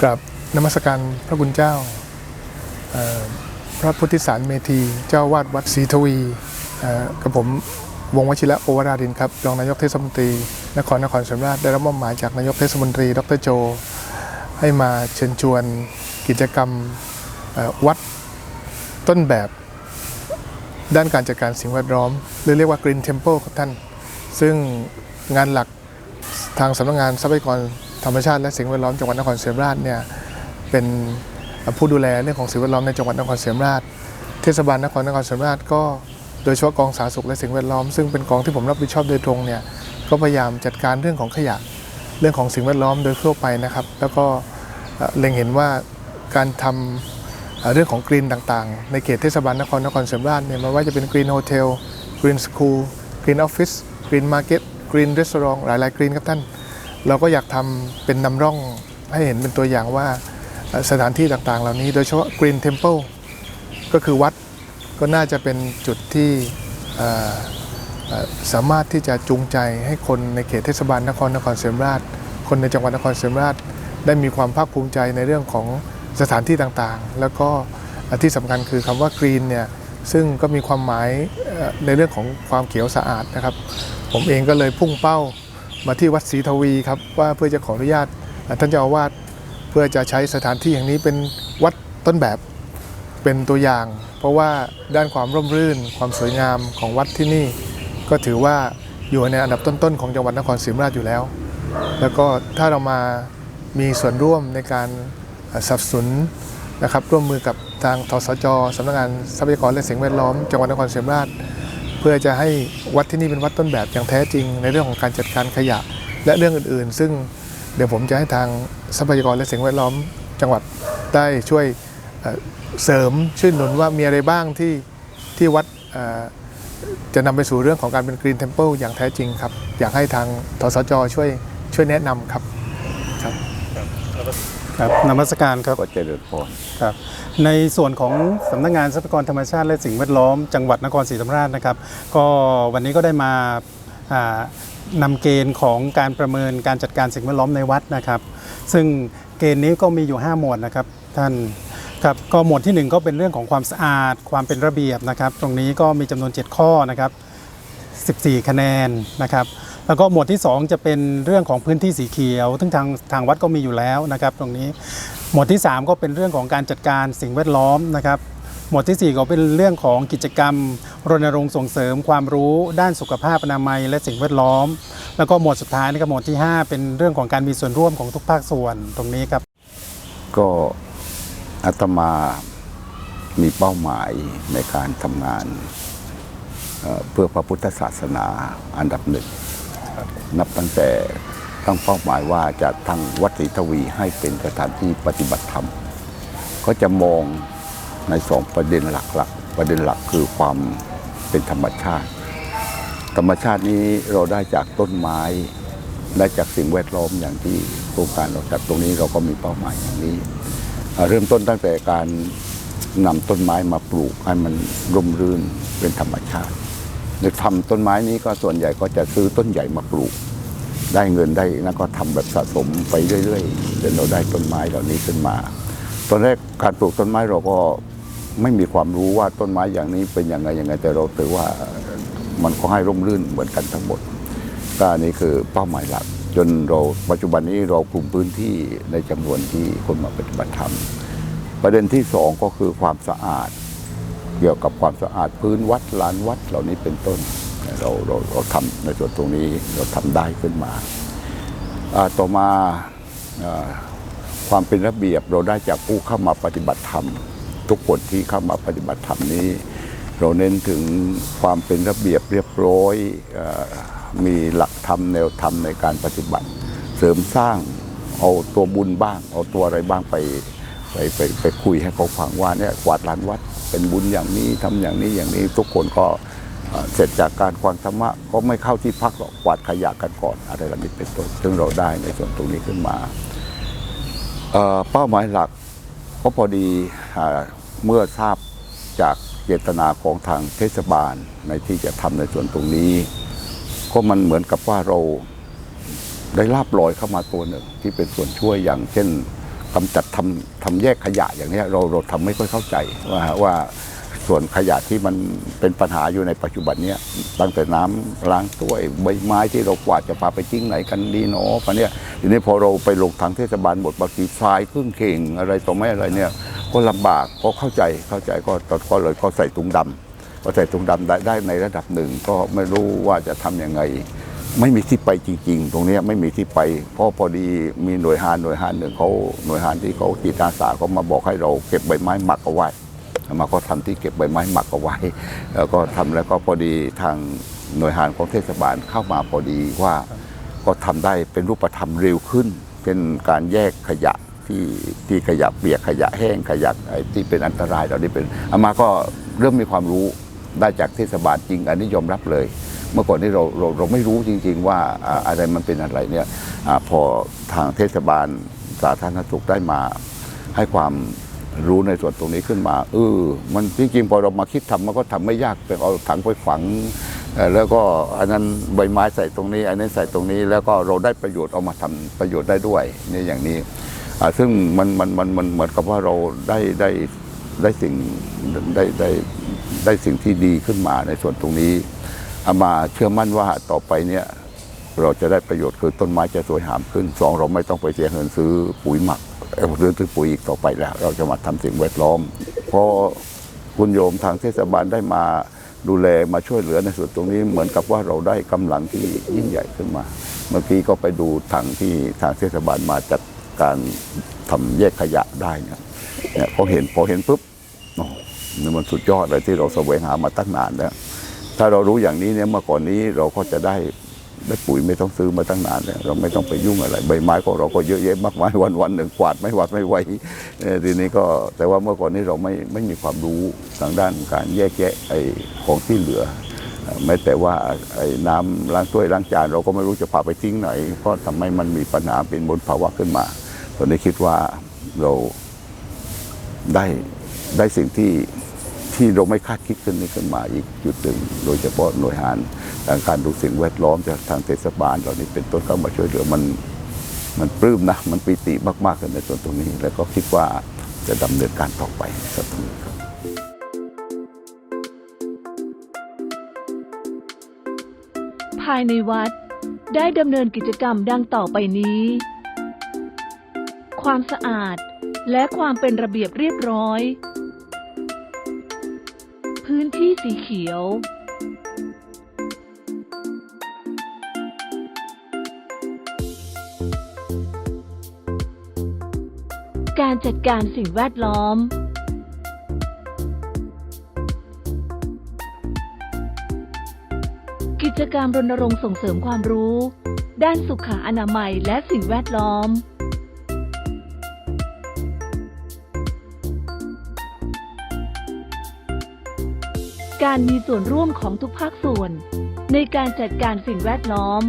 กราบนมัสการพระคุณเจ้า พระพุทธิสารเมธีเจ้าวาดวัดศรีทวีกับผมวงวชิระโอวราดินครับรองนายกเทศมนตรี นครนครศรีธรรมราชได้รับมอบหมายจากนายกเทศมนตรี ดรโจ ให้มาเชิญชวนกิจกรรมวัดต้นแบบ ด้านการจัดการสิ่งแวดล้อม หรือเรียกว่า Green Temple ครับท่าน ซึ่งงานหลักทางสำนักงานทรัพยากร ธรรมชาติและสิ่งแวดล้อมจังหวัดนครศรีธรรมราชเนี่ยเป็นผู้ดูแลเรื่องของสิ่งแวดล้อมในจังหวัดนครศรีธรรมราช เทศบาลนครนครศรีธรรมราชก็โดยเฉพาะกองสาธารณสุขและสิ่งแวดล้อม ซึ่งเป็นกองที่ผมรับผิดชอบโดยตรงเนี่ยก็พยายามจัดการเรื่องของขยะเรื่องของสิ่งแวดล้อมโดยทั่วไปนะครับ แล้วก็เอ่อเล็งเห็นว่าการทำเอ่อเรื่องของกรีนต่างๆ ในเขตเทศบาลนครนครศรีธรรมราชเนี่ยไมันว่าจะเป็นกรีนโฮเทลกรีนสคูลกรีนออฟฟิศกรีนมาร์เก็ตกรีนรีสอร์ทหลายๆกรีนครับท่าน เราก็อยากทำเป็นนำร่องให้เห็นเป็นตัวอย่างว่าสถานที่ต่างๆ เหล่านี้ โดยเฉพาะกรีนเทมเพิลก็คือวัดก็น่าจะเป็นจุดที่สามารถที่จะจูงใจให้คนในเขตเทศบาลนครนครศรีมราช คนในจังหวัดนครศรีมราช ได้มีความภาคภูมิใจในเรื่องของสถานที่ต่างๆ แล้วก็ที่สำคัญคือคำว่ากรีนเนี่ยซึ่งก็มีความหมายในเรื่องของความเขียวสะอาดนะครับ ผมเองก็เลยพุ่งเป้า มาที่วัดศรีทวีครับว่าเพื่อจะขออนุญาตท่านเจ้าอาวาสเพื่อจะใช้สถานที่แห่งนี้เป็นวัดต้นแบบเป็นตัวอย่าง เพราะว่าด้านความร่มรื่น ความสวยงามของวัดที่นี่ ก็ถือว่าอยู่ในอันดับต้นๆของจังหวัดนครศรีธรรมราชอยู่แล้ว แล้วก็ถ้าเรามามีส่วนร่วมในการสนับสนุนนะครับร่วมมือกับทางทสจสำนักงานทรัพยากรและสิ่งแวดล้อม จังหวัดนครศรีธรรมราช เพื่อจะให้วัดที่นี่เป็นวัดต้นแบบอย่างแท้จริง ในเรื่องของการจัดการขยะ และเรื่องอื่นๆ ซึ่งเดี๋ยวผมจะให้ทางทรัพยากรและสิ่งแวดล้อมจังหวัดได้ช่วยเสริมช่วยหนุนว่ามีอะไรบ้างที่ที่วัดจะนำไปสู่เรื่องของการเป็นกรีนเทมเพิลอย่างแท้จริงครับ อยากให้ทางทสจช่วยช่วยแนะนำครับครับ นมัสการครับก็เจริญพรครับ ในส่วนของสำนักงานทรัพยากรธรรมชาติและสิ่งแวดล้อมจังหวัดนครศรีธรรมราชนะครับ ก็วันนี้ก็ได้มาอ่านำเกณฑ์ของการประเมินการจัดการสิ่งแวดล้อมในวัดนะครับ ซึ่งเกณฑ์นี้ก็มีอยู่ 5 หมวดนะครับท่านครับก็หมวดที่ 1 ก็เป็นเรื่องของความสะอาด ความเป็นระเบียบนะครับ ตรงนี้ก็มีจำนวน 7 ข้อนะครับ 14 คะแนนนะครับ แล้วก็หมวดที่ 2 จะเป็นเรื่องของพื้นที่สีเขียว ซึ่งทางทางวัดก็มีอยู่แล้วนะครับ ตรงนี้ หมวดที่ 3 ก็เป็นเรื่องของการจัดการสิ่งแวดล้อมนะครับหมวดทีสี่ 4 ก็เป็นเรื่องของกิจกรรม รณรงค์ส่งเสริมความรู้ด้านสุขภาพอนามัย และสิ่งแวดล้อม แล้วก็หมวดสุดท้ายนะครับหมวดที่ 5 เป็นเรื่องของการมีส่วนร่วมของทุกภาคส่วนตรงนี้ครับ ก็อาตมามีเป้าหมายในการทำงานเพื่อพระพุทธศาสนาอันดับหนึ่ง นับตั้งแต่ตั้งเป้าหมายว่าจะทางวัดศรีทวีให้เป็นสถานที่ปฏิบัติธรรม ก็จะมองในสองประเด็นหลักๆ ประเด็นหลักคือความเป็นธรรมชาติ ธรรมชาตินี้เราได้จากต้นไม้ได้จากสิ่งแวดล้อมอย่างที่โครงการเราจัดตรงนี้เราก็มีเป้าหมายอย่างนี้ เริ่มต้นตั้งแต่การนำต้นไม้มาปลูกให้มันร่มรื่นเป็นธรรมชาติ ในทำต้นไม้นี้ก็ส่วนใหญ่ก็จะซื้อต้นใหญ่มาปลูก ได้เงินได้แล้วก็ทำแบบสะสมไปเรื่อยๆจนเราได้ต้นไม้เหล่านี้ขึ้นมา ตอนแรกการปลูกต้นไม้เราก็ไม่มีความรู้ว่าต้นไม้อย่างนี้เป็นยังไงยังไงแต่เราถือว่ามันก็ให้ร่มรื่นเหมือนกันทั้งหมดก็อันนี้คือเป้าหมายหลัก จนเราปัจจุบันนี้เรากลุ่มพื้นที่ในจำนวนที่คนมาปฏิบัติธรรมประเด็นที่สองก็คือความสะอาด เกี่ยวกับความสะอาดพื้นวัดลานวัดเหล่านี้เป็นต้น เราเราเราทำในส่วนตรงนี้เราทำได้ขึ้นมา ต่อมาอความเป็นระเบียบเราได้จากผู้เข้ามาปฏิบัติธรรม ทุกคนที่เข้ามาปฏิบัติธรรมนี้ เราเน้นถึงความเป็นระเบียบเรียบร้อยอมีหลักธรรมแนวธรรมในการปฏิบัติ เสริมสร้างเอาตัวบุญบ้าง เอาตัวอะไรบ้างไปไปไปไปคุยให้เขาฟังว่าเนี่ยกวาดลานวัด เป็นบุญอย่างนี้ทำอย่างนี้อย่างนี้ทุกคนก็เสร็จจากการความธรรมะก็ไม่เข้าที่พักหรอกกวาดขยะกันก่อนอะไรแบบนี้เป็นต้นซึ่งเราได้ในส่วนตรงนี้ขึ้นมาเป้าหมายหลักเพราะพอดีเมื่อทราบจากเจตนาของทางเทศบาลในที่จะทำในส่วนตรงนี้ ก็มันเหมือนกับว่าเราได้ลาบลอยเข้ามาตัวหนึ่งที่เป็นส่วนช่วยอย่างเช่น กำจัดทำทำแยกขยะอย่างนี้เราเราทำไม่ค่อยเข้าใจว่าว่าส่วนขยะที่มันเป็นปัญหาอยู่ในปัจจุบันเนี้ยตั้งแต่น้ำล้างถ้วยใบไม้ที่เรากวาดจะพาไปทิ้งไหนกันดีเนาะปะเนี้ยทีนี้พอเราไปลงทางเทศบาลหมดบางทีทรายครึ่งเข่งอะไรต่อไม่อะไรเนี่ยก็ลำบากก็เข้าใจเข้าใจก็ก็เลยก็ใส่ถุงดำพอใส่ถุงดำได้ได้ในระดับหนึ่ง ก็ไม่รู้ว่าจะทำยังไง ไม่มีที่ไปจริง ๆ ตรงนี้ไม่มีที่ไป เพราะพอดีมีหน่วยหานหน่วยหานหนึ่งเขาหน่วยหานที่เขาจิตอาสาเขามาบอกให้เราเก็บใบไม้หมักเอาไว้มาก็ทำที่เก็บใบไม้หมักเอาไว้ แล้วก็ทำแล้วก็พอดีทางหน่วยหานของเทศบาลเข้ามาพอดีว่าก็ทำได้เป็นรูปธรรมเร็วขึ้น เป็นการแยกขยะที่ที่ขยะเปียกขยะแห้งขยะไอ้ที่เป็นอันตรายเราได้เป็นอามาก็เริ่มมีความรู้ได้จากเทศบาลจริง อันนี้ยอมรับเลย เมื่อก่อนนี้เราเราเราไม่รู้จริง ๆ ว่าอะไรมันเป็นอะไรเนี่ยอพอทางเทศบาลสาธารณสุขได้มาให้ความรู้ในส่วนตรงนี้ขึ้นมาเออมันจริงๆพอเรามาคิดทำมันก็ทำไม่ยากเป็นเอาถังไปฝังแล้วก็อันนั้นใบไม้ใส่ตรงนี้ อันนี้ใส่ตรงนี้แล้วก็เราได้ประโยชน์เอามาทำประโยชน์ได้ด้วยนี่อย่างนี้ซึ่งมันมันมันมันเหมือนกับว่าเราได้ได้ได้สิ่งได้ได้ได้สิ่งที่ดีขึ้นมาในส่วนตรงนี้ อามาเชื่อมั่นว่าต่อไปเนี่ยเราจะได้ประโยชน์คือต้นไม้จะสวยงามขึ้นสองเราไม่ต้องไปเสียเงินซื้อปุ๋ยหมักเอ่อหรือซื้อปุ๋ยอีกต่อไปแล้ว เราจะมาทำสิ่งแวดล้อมเพราะคุณโยมทางเทศบาลได้มาดูแลมาช่วยเหลือในส่วนตรงนี้เหมือนกับว่าเราได้กำลังที่ยิ่งใหญ่ขึ้นมา เมื่อกี้ก็ไปดูถังที่ทางเทศบาลมาจัดการทำแยกขยะได้เนี่ยเนี่ยพอเห็นพอเห็นปุ๊บนี่มันสุดยอดเลยที่เราแสวงหามาตั้งนานแล้ว ถ้าเรารู้อย่างนี้เนี่ยเมื่อก่อนนี้เราก็จะได้ได้ปุ๋ยไม่ต้องซื้อมาตั้งนานแล้วเราไม่ต้องไปยุ่งอะไร ใบไม้ของเราก็เยอะแยะมากมายวันวันๆหนึ่งกวาดไม่หวัดไม่ไหวทีนี้ก็แต่ว่าเมื่อก่อนนี้เราไม่ไม่มีความรู้ทางด้านการแยกแยะไอ้ของที่เหลือเอ่แม้แต่ว่าไอ้น้ำล้างถ้วยล้างจานเราก็ไม่รู้จะพาไปทิ้งไหนเพราะทำให้มันมีปัญหาเป็นมลภาวะขึ้นมาตอนนี้คิดว่าเราได้ได้สิ่งที่ ที่เราไม่คาดคิดขึ้นนี้ขึ้นมาอีกจุดหนึ่งโดยเฉพาะหน่วยงานทางการดูสิ่งแวดล้อมจากทางเทศบาลเรานี่เป็นต้นเข้ามาช่วยเหลือมันมันปลื้มนะ มันปีติมากๆกันในส่วนตรงนี้ แล้วก็คิดว่าจะดำเนินการต่อไปครับตรงนี้ครับภายในวัดได้ดำเนินกิจกรรมดังต่อไปนี้ ความสะอาดและความเป็นระเบียบเรียบร้อย พื้นที่สีเขียว การจัดการสิ่งแวดล้อม กิจกรรมรณรงค์ส่งเสริมความรู้ ด้านสุขอนามัยและสิ่งแวดล้อม การมีส่วนร่วมของทุกภาคส่วน ในการจัดการสิ่งแวดล้อม